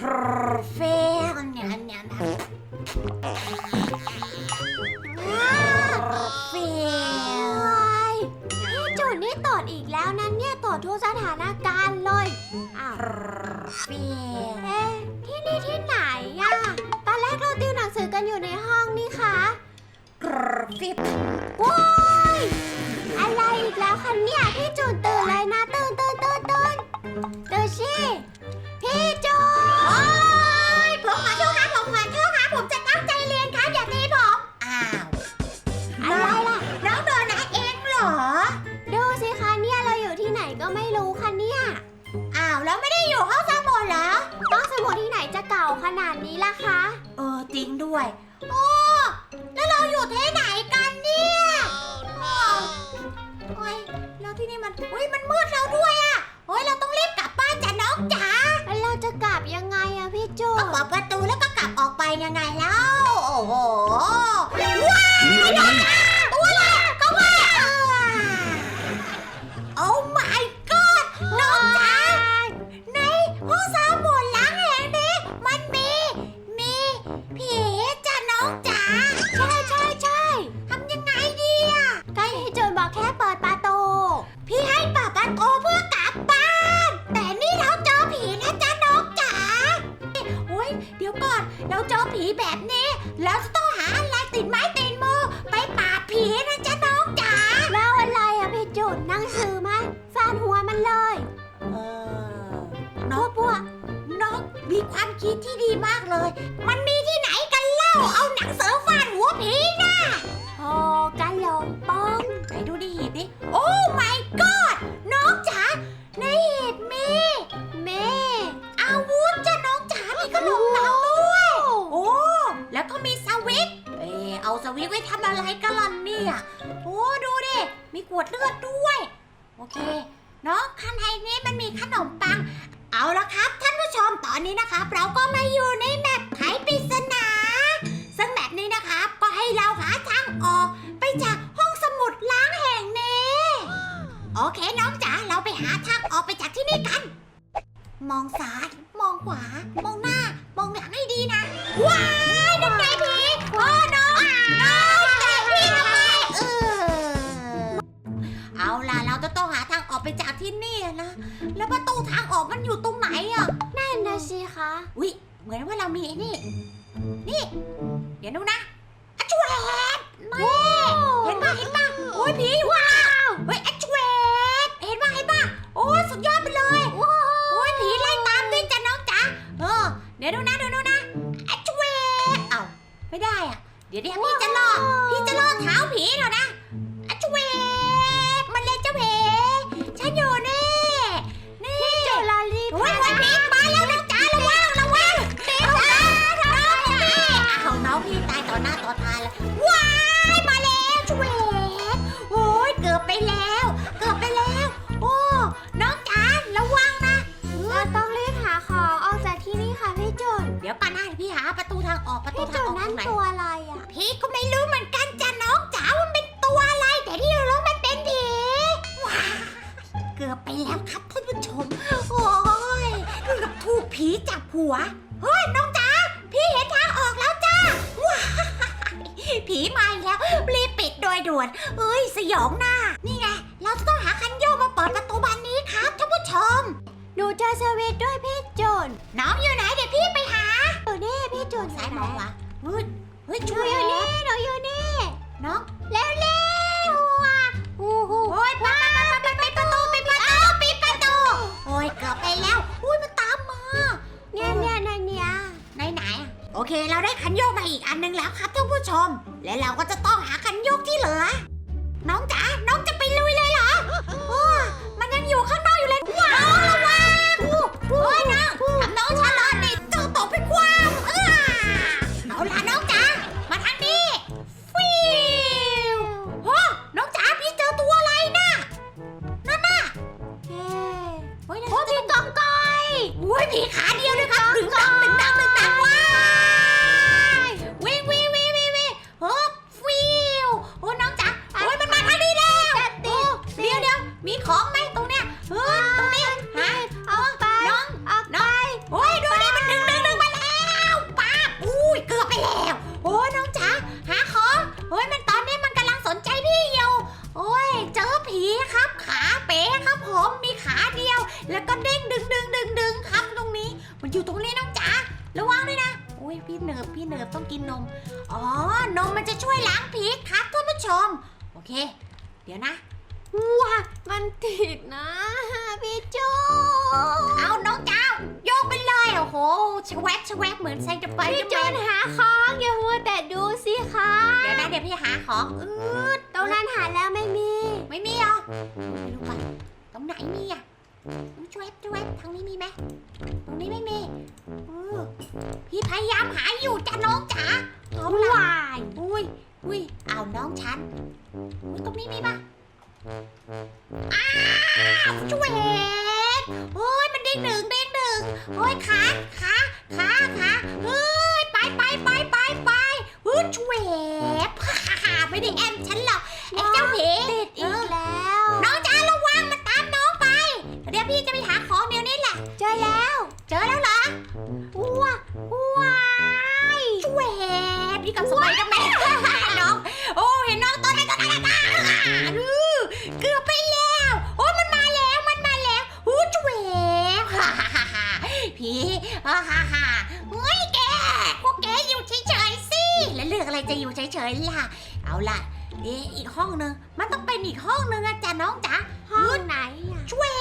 ครเฟลเนี่ยเนี่ยนะเฟลพี่จุดนี่ตอดอีกแล้วนะเนี่ยตอดทุกสถานการณ์เลยอ้าวเฟลเอ๊ะที่นี่ที่ไหนอะตอนแรกเราติวหนังสือกันอยู่ในห้องนี่คะกรฟิบว้า ขนาดนี้ล่ะคะ เออจริงด้วย โอ้ แล้วเราอยู่ที่ไหนกันเนี่ยอ้าวโอ้ยแล้วที่นี่มันอุ้ยมันมืดแล้วด้วยอะโอ้ยเราต้องรีบกลับบ้านจ้ะน้องจ๋าแล้วเราจะกลับยังไงอะพี่จุก็ดเปิดประตูแล้วก็กลับออกไปยังไงแล้ว นี้นะครับเราก็มาอยู่ในแมปไขปริศนา ซึ่งแมปนี้นะครับก็ให้เราหาทางออก ไปจากห้องสมุดล้างแห่งนี้ โอเคน้องจ๋าเราไปหาทางออกไปจากที่นี่กัน มองซ้ายมองขวา มองหน้า มองหลังให้ดีนะ ว้ายนั่นไงผีโอ้น้องน้องแต่พี่ทำไมเออเอาล่ะเราจะต้องหาทางออกไปจากที่นี่นะ แล้วประตูทางออกมันอยู่ตรงไหน สิคะวิเหมือนว่าเรามีไอ้นี่ นี่ เดี๋ยวดูนะ ตูทางออกประตูพี่ทาจุงดออกนั่ตนรงไหนตัวอะไรอะพี่ก็ไม่รู้เหมือนกันจ้ะน้องจ๋าว่ามันเป็นตัวอะไร แต่ที่เรารู้มันเป็นผีว้ายเกือบไปแล้วครับท่านผู้ชม โอ้ยเกือบถูกผีจับหัว เฮ้ยน้องจ๋าพี่เห็นทางออกแล้วจ้าว้ายผีมาอีกแล้วรีบปิดโดยด่วนเอ้ยสยองหน้า นี่ไงเราจะต้องหาคันโยกมาเปิดประตูบานนี้ครับท่านผู้ชม หนูเจอสวิตช์ด้วยพี่จุดน้องอยู่ไหนเดี๋ยวพี่ไปหาอยู่นี่ พี่จุดซ้ายมองขวาเฮ้ยเฮ้ยหนูช่วยอยู่หน่นี่อยหนูอยู่นี่น้องเร็วเร็วอะอู้หูโอ้ยไปไปไปไปปิดประตูปิดประตูปิดประตูโอ้ยเกือบไปแล้วอุ้ยมันตามมาเนี่ยเนี่ยเนี่ยเนี่ยไหนไหนอะโอเค เราได้คันโยกมาอีกอันหนึงแล้วครับท่านผู้ชม และเราก็จะต้องหาคันโยกที่เหลือ ผีครับ ขาเป๋ครับผมมีขาเดียว แล้วก็เด้งดึงดึงดึงดึงครับตรงนี้ มันอยู่ตรงนี้น้องจ๋าระวังด้วยนะโอ้ยพี่เนิบพี่เนิบต้องกินนมอ๋อนมมันจะช่วยล้างผีครับท่านผู้ชม โอเค เดี๋ยวนะว้ามันติดนะพี่โจเอาน้องจ้าโยกไปเลยโอ้โหชแวบชแวบเหมือนแสงจะไปพี่โจหาของอย่าหัวแต่ดูสิคะเดี๋ยวนะเดี๋ยวพี่หาของอืด รงนั้นหาแล้วไม่มี ไม่มีเหรอไปดูก่อนตรงไหนมีอะชแวบชแวบทางนี้มีไหมตรงนี้ไม่มีเออพี่พยายามหาอยู่จ้ะน้ พี่ฮ่าฮ่าฮ่าเฮ้ยแก พวกแกอยู่เฉยๆสิ แล้วเรื่องอะไรจะอยู่เฉยๆล่ะ เอาล่ะ เอ๊ะอีกห้องนึง มันต้องเป็นอีกห้องนึงอะจ้ะน้องจ๋าห้องไหนอะช่วย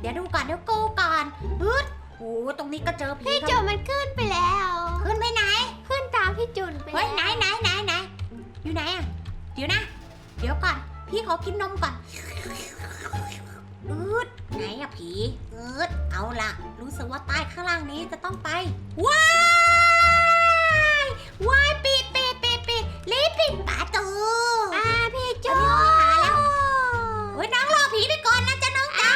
เดี๋ยวดูก่อนเดี๋ยวกูก่อนฮึดโอ้ตรงนี้ก็เจอผีพี่ครับจูนมันขึ้นไปแล้ว ขึ้นไปไหน ขึ้นตามพี่จุนไปเฮ้ยไหนแล้วไหนไหนไหนอยู่ไหนอะเดี๋ยวนะ เดี๋ยวก่อน พี่ขอกินนมก่อน ว่าใต้ข้างล่างนี้จะต้องไป ว้าย ว้ายปิดปิดปิดปิดรีบปิดประตูอ่าพี่จะจูมีนคนหาแล้วเฮ้ยน้องรอผีไปก่อนนะจ๊ะน้องจ้า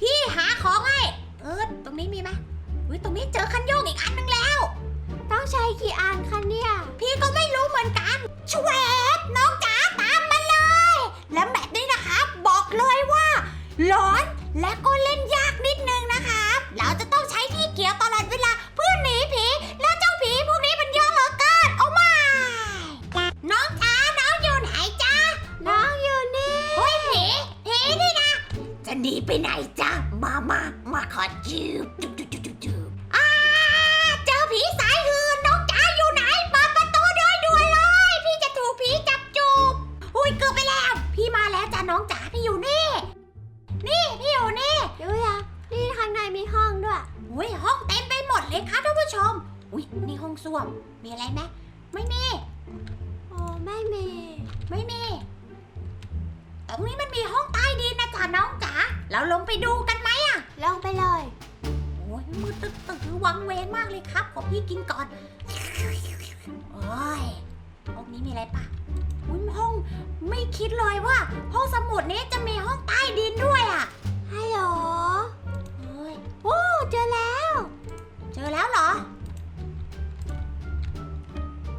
พี่หาของให้ เออตรงนี้มีไหมอุ้ยตรงนี้เจอคันโยกอีกอันนึงแล้ว ต้องใช้กี่อันคะเนี่ย พี่ก็ไม่รู้เหมือนกันชเวบน้องจ๋าตามมาเลย แล้วแบบนี้นะครับบอกเลยว่าร้อนและก็เล่นยาก อ่าเจอผีสายหืนน้องจ๋าอยู่ไหนเปิดประตูด้วยด่วนเลย พี่จะถูกผีจับจูบอุ้ยเกือบไปแล้ว พี่มาแล้วจ้ะน้องจ๋าพี่อยู่นี่ นี่พี่อยู่นี่ดูยังนี่ข้างในมีห้องด้วย อุ้ยห้องเต็มไปหมดเลยครับท่านผู้ชม อุ้ยนี่ห้องส้วมมีอะไรไหมไม่มี โอ้ไม่มี ไม่มี ตรงนี้มันมีห้องใต้ดินนะจ๊ะน้องจ๋าเราลงไปดูกันไหม ลงไปเลย โอ้ยมือตึกตึกวังเวงมากเลยครับ ขอพี่กินก่อน โอ้ยห้องนี้มีอะไรปะอุ้ยห้องไม่คิดเลยว่า ห้องสมุดนี้จะมีห้องใต้ดินด้วยอะฮัลโหลเฮ้ยโอ้เจอแล้ว เจอแล้วเหรอ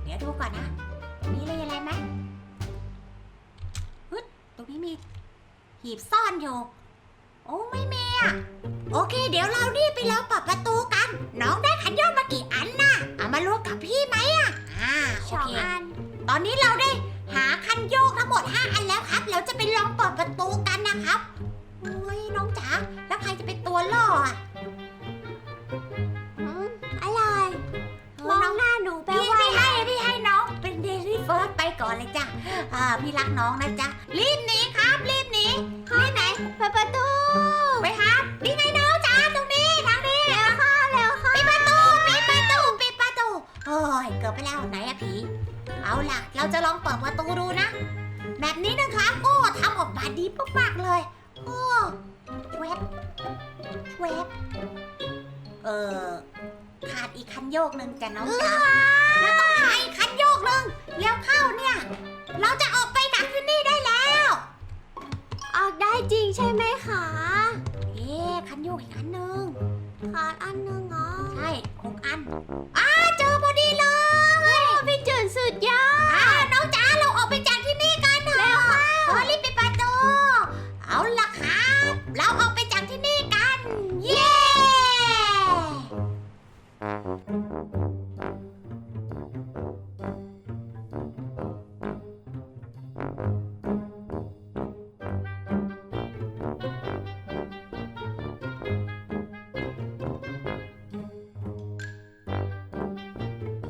เดี๋ยวดูก่อนนะ ตรงนี้เลยอะไรไหมฮึดตรงนี้มี หีบซ่อนอยู่ โอ้ไม่มีอะ โอเค เดี๋ยวเรารีบไปรอเปิดประตูกัน น้องได้ขันโยกมากี่อันน่ะ เอามารวมกับพี่ไหมอะอ่าโอสองเค อัน ตอนนี้เราได้หาคันโยกทั้งหมด 5 อันแล้วครับ เราจะไปลองเปิดประตูกันนะครับ โอ้ยน้องจ๋า แล้วใครจะเป็นตัวล่ออะอืมอะไรเอมอองน้องหน้าหนูแปลพี่ว่า พี่ให้พี่ให้น้อง เป็นเดลี่เฟิร์สไปก่อนเลยจ้ะอ่าพี่รักน้องนะจ๊ะ รีบหนีครับ รีบหนีรีบไหน เปิดประตู ล่ะ เราจะลองเปิดประตูดูนะ แบบนี้นะครับก็ทำออกมาดีมากๆเลย โอ้เวบเวบเออขาดอีกคันโยกหนึ่งจ้ะน้องจ๋าแล้วต้องหาอีกคันโยกหนึ่งแล้วเข้าเนี่ย เราจะออกไปจากที่นี่ได้แล้ว ออกได้จริงใช่ไหมคะ เอ๊ะคันโยกอีกคันหนึ่งขาดอันหนึงเหรอ ใช่หกอัน อ้าเจอพอดีเลย พี่จุนสุดยอดอ้าว